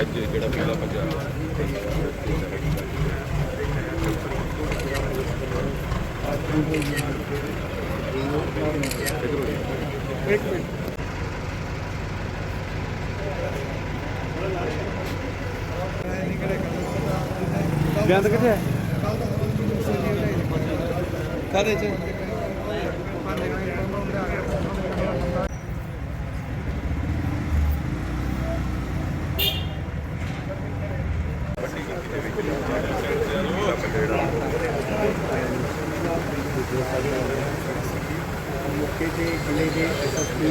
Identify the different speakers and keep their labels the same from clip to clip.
Speaker 1: ਅੱਜ ਜਿਹੜਾ ਪਹਿਲਾ ਪੰਜਾਬ
Speaker 2: ਗੰਦ ਕਿੱਥੇ ਹੈ?
Speaker 3: ਕਾਦੇ ਚ?
Speaker 4: ਮੌਕੇ ਤੇ ਜ਼ਿਲ੍ਹੇ ਦੇ SSP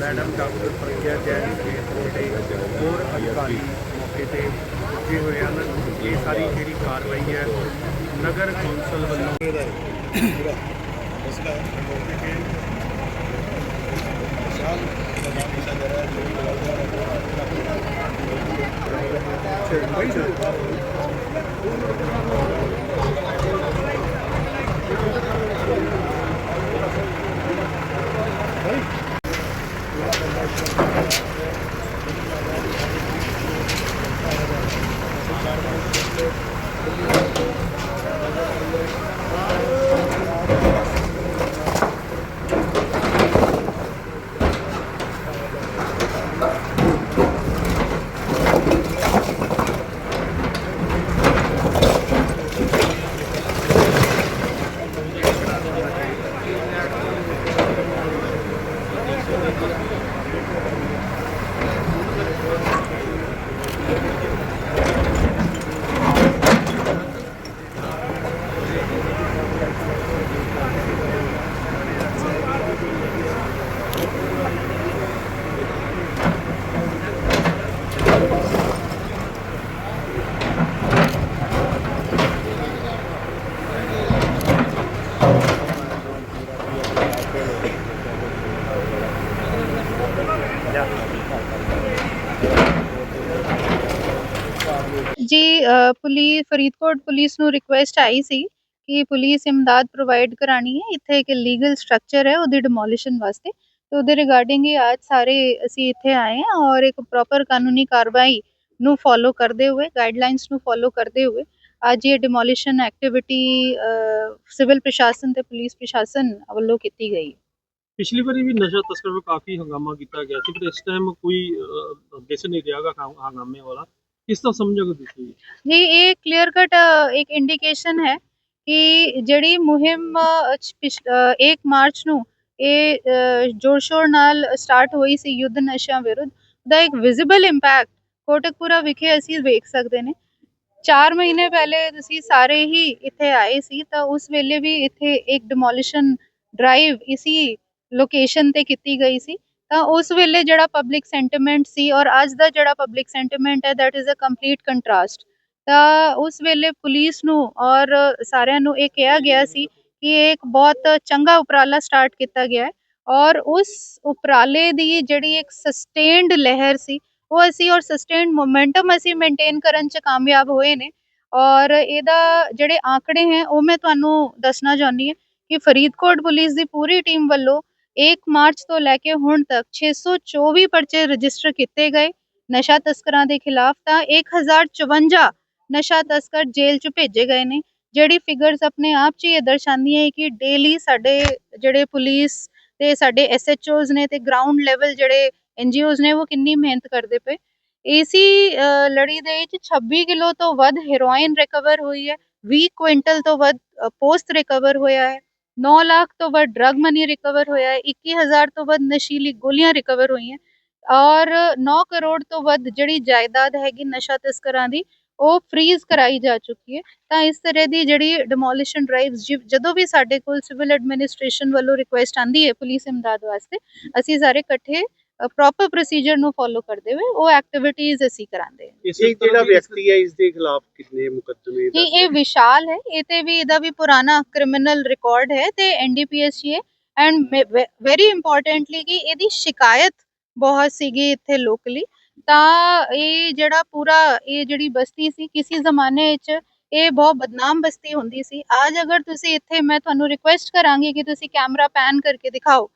Speaker 4: madam doctor Pragya Jain ਤੇ ਹੋਰ ਅਧਿਕਾਰੀ ਮੌਕੇ ਤੇ ਪੁੱਜੇ ਹੋਏ ਹਨ ਇਹ ਸਾਰੀ ਜਿਹੜੀ ਕਾਰਵਾਈ ਹੈ, ਨਗਰ ਕੌਂਸਲ ਵੱਲੋਂ।
Speaker 5: ਜੀ Thank you. ਅ, ਪੁਲਿਸ ਫਰੀਦਕੋਟ ਪੁਲਿਸ ਨੂੰ ਰਿਕੁਐਸਟ ਆਈ ਸੀ ਕਿ ਪੁਲਿਸ ਇਮਦਾਦ ਪ੍ਰੋਵਾਈਡ ਕਰਾਣੀ ਹੈ ਇੱਥੇ ਇੱਕ ਲੀਗਲ ਸਟਰਕਚਰ ਹੈ ਉਹਦੀ ਡਿਮੋਲੀਸ਼ਨ ਵਾਸਤੇ ਤੇ ਉਹਦੇ ਰਿਗਾਰਡਿੰਗ ਹੀ ਅੱਜ ਸਾਰੇ ਅਸੀਂ ਇੱਥੇ ਆਏ ਹਾਂ ਔਰ ਇੱਕ ਪ੍ਰੋਪਰ ਕਾਨੂੰਨੀ ਕਾਰਵਾਈ ਨੂੰ ਫੋਲੋ ਕਰਦੇ ਹੋਏ ਗਾਈਡਲਾਈਨਸ ਨੂੰ ਫੋਲੋ ਕਰਦੇ ਹੋਏ ਅੱਜ ਇਹ ਡਿਮੋਲੀਸ਼ਨ ਐਕਟੀਵਿਟੀ ਸਿਵਲ ਪ੍ਰਸ਼ਾਸਨ ਤੇ ਪੁਲਿਸ ਪ੍ਰਸ਼ਾਸਨ ਵੱਲੋਂ ਕੀਤੀ ਗਈ।
Speaker 2: ਪਿਛਲੀ ਵਾਰੀ ਵੀ ਨਸ਼ਾ ਤਸਕਰ ਨੂੰ ਕਾਫੀ ਹੰਗਾਮਾ ਕੀਤਾ ਗਿਆ ਸੀ ਪਰ ਇਸ ਟਾਈਮ ਕੋਈ ਦਿਸ ਨਹੀਂ ਰਿਹਾਗਾ ਹੰਗਾਮੇ ਵਾਲਾ। ਕਿਸ ਤਰ੍ਹਾਂ ਸਮਝੋਗੇ ਤੁਸੀਂ
Speaker 5: ਜੀ ਇਹ ਕਲੀਅਰ ਕਟ ਇੱਕ ਇੰਡੀਕੇਸ਼ਨ ਹੈ ਕਿ ਜਿਹੜੀ ਮੁਹਿੰਮ 1 ਮਾਰਚ ਨੂੰ ਇਹ ਅ, ਜ਼ੋਰ ਸ਼ੋਰ ਨਾਲ ਸਟਾਰਟ ਹੋਈ ਸੀ ਯੁੱਧ ਨਸ਼ਿਆਂ ਵਿਰੁੱਧ ਦਾ ਇੱਕ ਵਿਜ਼ੀਬਲ ਇੰਪੈਕਟ ਕੋਟਕਪੂਰਾ ਵਿਖੇ ਅਸੀਂ ਵੇਖ ਸਕਦੇ ਨੇ। 4 ਮਹੀਨੇ ਪਹਿਲੇ ਤੁਸੀਂ ਸਾਰੇ ਹੀ ਇੱਥੇ ਆਏ ਸੀ, ਤਾਂ ਉਸ ਵੇਲੇ ਵੀ ਇੱਥੇ ਇੱਕ ਡਿਮੋਲੀਸ਼ਨ ਡਰਾਈਵ ਇਸੀ ਲੋਕੇਸ਼ਨ ਤੇ ਕੀਤੀ ਗਈ ਸੀ। ਤਾਂ ਉਸ ਵੇਲੇ ਜਿਹੜਾ ਪਬਲਿਕ ਸੈਂਟੀਮੈਂਟ ਸੀ ਔਰ ਅੱਜ ਦਾ ਜਿਹੜਾ ਪਬਲਿਕ ਸੈਂਟੀਮੈਂਟ ਹੈ that is a complete contrast ਤਾਂ ਉਸ ਵੇਲੇ ਪੁਲਿਸ ਨੂੰ ਔਰ ਸਾਰਿਆਂ ਨੂੰ ਇਹ ਕਿਹਾ ਗਿਆ ਸੀ ਕਿ ਇਹ ਇੱਕ ਬਹੁਤ ਚੰਗਾ ਉਪਰਾਲਾ ਸਟਾਰਟ ਕੀਤਾ ਗਿਆ ਹੈ। ਔਰ ਉਸ ਉਪਰਾਲੇ ਦੀ ਜਿਹੜੀ ਇੱਕ ਸਸਟੇਨਡ ਲਹਿਰ ਸੀ ਉਹ ਅਸੀਂ ਔਰ ਸਸਟੇਨਡ ਮੋਮੈਂਟਮ ਅਸੀਂ ਮੇਨਟੇਨ ਕਰਨ ਚ ਕਾਮਯਾਬ ਹੋਏ ਨੇ। ਔਰ ਇਹਦਾ ਜਿਹੜੇ ਆંકੜੇ ਹੈ, ਉਹ ਮੈਂ ਤੁਹਾਨੂੰ ਦੱਸਣਾ ਚਾਹੁੰਦੀ ਹਾਂ ਕਿ ਫਰੀਦਕੋਟ ਪੁਲਿਸ ਦੀ ਪੂਰੀ ਟੀਮ ਵੱਲੋਂ 1 ਮਾਰਚ ਤੋਂ ਲੈ ਕੇ ਹੁਣ ਤੱਕ 624 ਪਰਚੇ ਰਜਿਸਟਰ ਕੀਤੇ ਗਏ ਨਸ਼ਾ ਤਸਕਰਾਂ ਦੇ ਖਿਲਾਫ ਤਾਂ 1054 ਨਸ਼ਾ ਤਸਕਰ ਜੇਲ੍ਹ 'ਚ ਭੇਜੇ ਗਏ ਨੇ। ਜਿਹੜੀ ਫਿਗਰਸ ਆਪਣੇ ਆਪ 'ਚ ਹੀ ਇਹ ਦਰਸਾਉਂਦੀਆਂ ਹੈ ਕਿ ਡੇਲੀ ਸਾਡੇ ਜਿਹੜੇ ਪੁਲਿਸ ਤੇ ਸਾਡੇ ਐਸਐਚਓਜ਼ ਨੇ ਤੇ ਗਰਾਊਂਡ ਲੈਵਲ ਜਿਹੜੇ ਐਨਜੀਓਜ਼ ਨੇ ਉਹ ਕਿੰਨੀ ਮਿਹਨਤ ਕਰਦੇ ਪਏ। ਏਸੀ ਲੜੀ ਦੇ ਵਿੱਚ 26 ਕਿਲੋ ਤੋਂ ਵੱਧ ਹੈਰੋਇਨ ਰਿਕਵਰ ਹੋਈ ਹੈ 20 ਕੁਇੰਟਲ ਤੋਂ ਵੱਧ ਪੋਸਟ ਰਿਕਵਰ ਹੋਇਆ ਹੈ 9 ਲੱਖ ਤੋਂ ਵੱਧ ਡਰਗ ਮਨੀ ਰਿਕਵਰ ਹੋਇਆ ਹੈ 21000 ਤੋਂ ਵੱਧ ਨਸ਼ੀਲੀ ਗੋਲੀਆਂ ਰਿਕਵਰ ਹੋਈਆਂ। ਔਰ 9 ਕਰੋੜ ਤੋਂ ਵੱਧ ਜਿਹੜੀ ਜਾਇਦਾਦ ਹੈਗੀ ਨਸ਼ਾ ਤਸਕਰਾਂ ਦੀ, ਉਹ ਫ੍ਰੀਜ਼ ਕਰਾਈ ਜਾ ਚੁੱਕੀ ਹੈ। ਤਾਂ ਇਸ ਤਰ੍ਹਾਂ ਦੀ ਜਿਹੜੀ ਡਿਮੋਲਿਸ਼ਨ ਡਰਾਈਵਸ ਜਦੋਂ ਵੀ ਸਾਡੇ ਕੋਲ ਸਿਵਲ ਐਡਮਿਨਿਸਟ੍ਰੇਸ਼ਨ ਵੱਲੋਂ ਰਿਕੁਐਸਟ ਆਂਦੀ ਹੈ ਪੁਲਿਸ ਇਮਦਾਦ ਵਾਸਤੇ, ਅਸੀਂ ਸਾਰੇ ਇਕੱਠੇ ਪ੍ਰੋਪਰ ਪ੍ਰੋਸੀਜਰ ਨੂੰ ਫੋਲੋ ਕਰਦੇ ਹੋਏ ਉਹ ਐਕਟੀਵਿਟੀਜ਼ ਅਸੀਂ ਕਰਾਂਦੇ ਹਾਂ।
Speaker 2: ਇਸ
Speaker 4: ਜਿਹੜਾ ਵਿਅਕਤੀ ਹੈ ਇਸ ਦੇ ਖਿਲਾਫ ਕਿੰਨੇ ਮੁਕੱਦਮੇ
Speaker 5: ਜੀ ਇਹ ਵਿਸ਼ਾਲ ਹੈ ਇਹ ਤੇ ਵੀ ਇਹਦਾ ਵੀ ਪੁਰਾਣਾ ਕ੍ਰਿਮੀਨਲ ਰਿਕਾਰਡ ਹੈ ਤੇ ਐਨਡੀਪੀਐਸ ਹੀ। ਹੈ ਐਂਡ ਵੈਰੀ ਇੰਪੋਰਟੈਂਟਲੀ ਕਿ ਇਹਦੀ ਸ਼ਿਕਾਇਤ ਬਹੁਤ ਸੀਗੀ ਇੱਥੇ ਲੋਕਲੀ ਤਾਂ ਇਹ ਜਿਹੜਾ ਪੂਰਾ ਇਹ ਜਿਹੜੀ ਬਸਤੀ ਸੀ ਕਿਸੇ ਜ਼ਮਾਨੇ ਵਿੱਚ ਇਹ ਬਹੁਤ ਬਦਨਾਮ ਬਸਤੀ ਹੁੰਦੀ ਸੀ। ਅੱਜ ਅਗਰ ਤੁਸੀਂ ਇੱਥੇ ਮੈਂ ਤੁਹਾਨੂੰ ਰਿਕੁਐਸਟ ਕਰਾਂਗੀ ਕਿ ਤੁਸੀਂ ਕੈਮਰਾ ਪੈਨ ਕਰਕੇ ਦਿਖਾਓ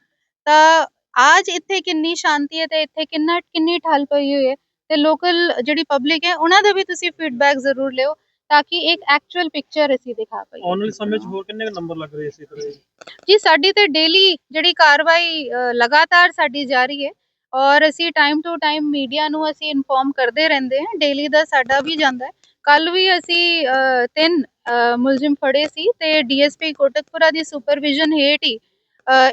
Speaker 5: ਤਾਂ ਅੱਜ ਇੱਥੇ ਕਿੰਨੀ ਸ਼ਾਂਤੀ ਹੈ ਤੇ ਇੱਥੇ ਕਿੰਨਾ ਕਿੰਨੀ ਠੱਲ ਪਈ ਹੋਈ ਹੈ ਤੇ ਲੋਕਲ ਜਿਹੜੀ ਪਬਲਿਕ ਹੈ ਉਹਨਾਂ ਦਾ ਵੀ ਤੁਸੀਂ ਫੀਡਬੈਕ ਜ਼ਰੂਰ ਲਿਓ ਤਾਂ ਕਿ ਇੱਕ ਐਕਚੁਅਲ ਪਿਕਚਰ ਅਸੀਂ ਦਿਖਾ ਪਾਈਏ
Speaker 2: ਆਉਣ ਵਾਲੇ ਸਮੇਂ 'ਚ ਹੋਰ ਕਿੰਨੇ ਨੰਬਰ ਲੱਗ ਰਹੇ ਇਸੇ ਤਰ੍ਹਾਂ?
Speaker 5: ਜੀ ਸਾਡੀ ਤੇ ਡੇਲੀ ਜਿਹੜੀ ਕਾਰਵਾਈ ਅ, ਲਗਾਤਾਰ ਸਾਡੀ ਜਾਰੀ ਹੈ ਔਰ ਅਸੀਂ ਟਾਈਮ ਟੂ ਟਾਈਮ ਮੀਡੀਆ ਨੂੰ ਅਸੀਂ ਇਨਫੋਰਮ ਕਰਦੇ ਰਹਿੰਦੇ ਹਾਂ ਡੇਲੀ ਦਾ ਸਾਡਾ ਵੀ ਜਾਂਦਾ ਹੈ ਕੱਲ ਵੀ ਅਸੀਂ ਅ, ਤਿੰਨ ਅ, ਮੁਲਜ਼ਮ ਫੜੇ ਸੀ ਤੇ ਡੀਐਸਪੀ ਕੋਟਕਪੁਰਾ ਦੀ ਸੁਪਰਵਿਜ਼ਨ ਹੇਠ ਹੀ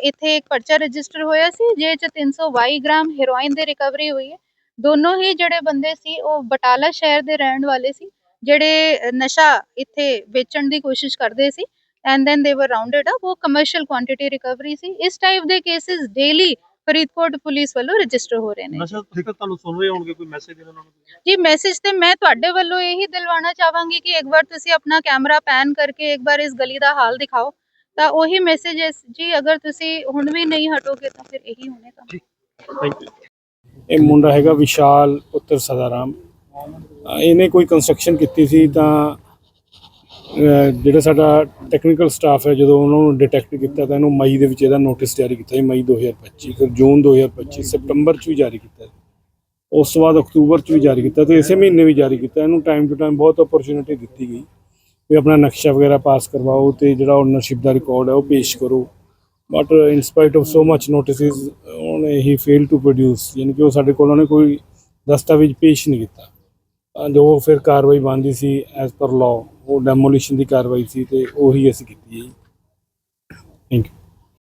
Speaker 5: ਇੱਥੇ ਇੱਕ ਪਰਚਾ ਰਜਿਸਟਰ ਹੋਇਆ ਸੀ ਜਿਹ ਚ 322 ਗ੍ਰਾਮ ਹੈਰੋਇਨ ਦੀ ਰਿਕਵਰੀ ਹੋਈ ਹੈ। ਦੋਨੋਂ ਹੀ ਜਿਹੜੇ ਬੰਦੇ ਸੀ ਉਹ ਬਟਾਲਾ ਸ਼ਹਿਰ ਦੇ ਰਹਿਣ ਵਾਲੇ ਸੀ ਜਿਹੜੇ ਨਸ਼ਾ ਇੱਥੇ ਵੇਚਣ ਦੀ ਕੋਸ਼ਿਸ਼ ਕਰਦੇ ਸੀ and then they were rounded up ਉਹ ਕਮਰਸ਼ੀਅਲ ਕੁਆਂਟੀਟੀ ਰਿਕਵਰੀ ਸੀ। ਇਸ ਟਾਈਪ ਦੇ ਕੇਸਿਸ ਡੇਲੀ ਫਰੀਦਕੋਟ ਪੁਲਿਸ ਵੱਲੋਂ ਰਜਿਸਟਰ ਹੋ ਰਹੇ ਨੇ।
Speaker 2: ਨਸ਼ਾ ਤਸਕਰ ਤੁਹਾਨੂੰ ਸੁਣ ਰਹੇ ਹੋਣਗੇ ਕੋਈ ਮੈਸੇਜ ਉਹਨਾਂ ਨੂੰ?
Speaker 5: ਜੀ ਮੈਸੇਜ ਤੇ ਮੈਂ ਤੁਹਾਡੇ ਵੱਲੋਂ ਇਹੀ ਦਿਲਵਾਣਾ ਚਾਹਾਂਗੀ ਕਿ ਇੱਕ ਵਾਰ ਤੁਸੀਂ ਆਪਣਾ ਕੈਮਰਾ ਪੈਨ ਕਰਕੇ ਇੱਕ ਵਾਰ ਇਸ ਗਲੀ ਦਾ ਹਾਲ ਦਿਖਾਓ। ਤਾਂ ਉਹੀ ਮੈਸੇਜਸ ਜੀ, ਅਗਰ ਤੁਸੀਂ ਹੁਣ ਵੀ ਨਹੀਂ ਹਟੋਗੇ ਤਾਂ ਫਿਰ ਇਹੀ ਹੋਣੇਗਾ ਜੀ
Speaker 2: ਥੈਂਕ ਯੂ
Speaker 3: ਇਹ ਮੁੰਡਾ ਹੈਗਾ ਵਿਸ਼ਾਲ ਪੁੱਤਰ ਸਦਾਰਾਮ। ਇਹਨੇ ਕੋਈ ਕੰਸਟਰਕਸ਼ਨ ਕੀਤੀ ਸੀ ਤਾਂ ਜਿਹੜਾ ਸਾਡਾ ਟੈਕਨੀਕਲ ਸਟਾਫ ਹੈ, ਜਦੋਂ ਉਹਨਾਂ ਨੂੰ ਡਿਟੈਕਟ ਕੀਤਾ ਤਾਂ ਇਹਨੂੰ ਮਈ ਦੇ ਵਿੱਚ ਇਹਦਾ ਨੋਟਿਸ ਜਾਰੀ ਕੀਤਾ ਸੀ, ਮਈ 2025 ਫਿਰ ਜੂਨ 2025 ਸਤੰਬਰ 'ਚ ਵੀ ਜਾਰੀ ਕੀਤਾ ਉਸ ਤੋਂ ਬਾਅਦ ਅਕਤੂਬਰ 'ਚ ਵੀ ਜਾਰੀ ਕੀਤਾ ਤੇ ਇਸੇ ਮਹੀਨੇ ਵੀ ਜਾਰੀ ਕੀਤਾ। ਇਹਨੂੰ ਟਾਈਮ ਟੂ ਟਾਈਮ ਬਹੁਤ ਓਪਰਚ्युनिटी ਦਿੱਤੀ ਗਈ। ਵੀ ਆਪਣਾ ਨਕਸ਼ਾ ਵਗੈਰਾ ਪਾਸ ਕਰਵਾਓ ਤੇ ਜਿਹੜਾ ਓਨਰਸ਼ਿਪ ਦਾ ਰਿਕਾਰਡ ਹੈ ਉਹ ਪੇਸ਼ ਕਰੋ। But in spite of so ਮੱਚ ਨੋਟਿਸਿਸ ਉਹਨੇ ਹੀ ਫੇਲ ਟੂ ਪ੍ਰੋਡਿਊਸ ਯਾਨੀ ਕਿ ਉਹ ਸਾਡੇ ਕੋਲ ਉਹਨੇ ਕੋਈ ਦਸਤਾਵੇਜ਼ ਪੇਸ਼ ਨਹੀਂ ਕੀਤਾ। ਜੋ ਫਿਰ ਕਾਰਵਾਈ ਬਣਦੀ ਸੀ ਐਜ਼ ਪਰ ਲਾਅ ਉਹ ਡੈਮੋਲੀਸ਼ਨ ਦੀ ਕਾਰਵਾਈ ਸੀ ਤੇ ਉਹੀ ਅਸੀਂ ਕੀਤੀ ਹੈ ਜੀ। Thank you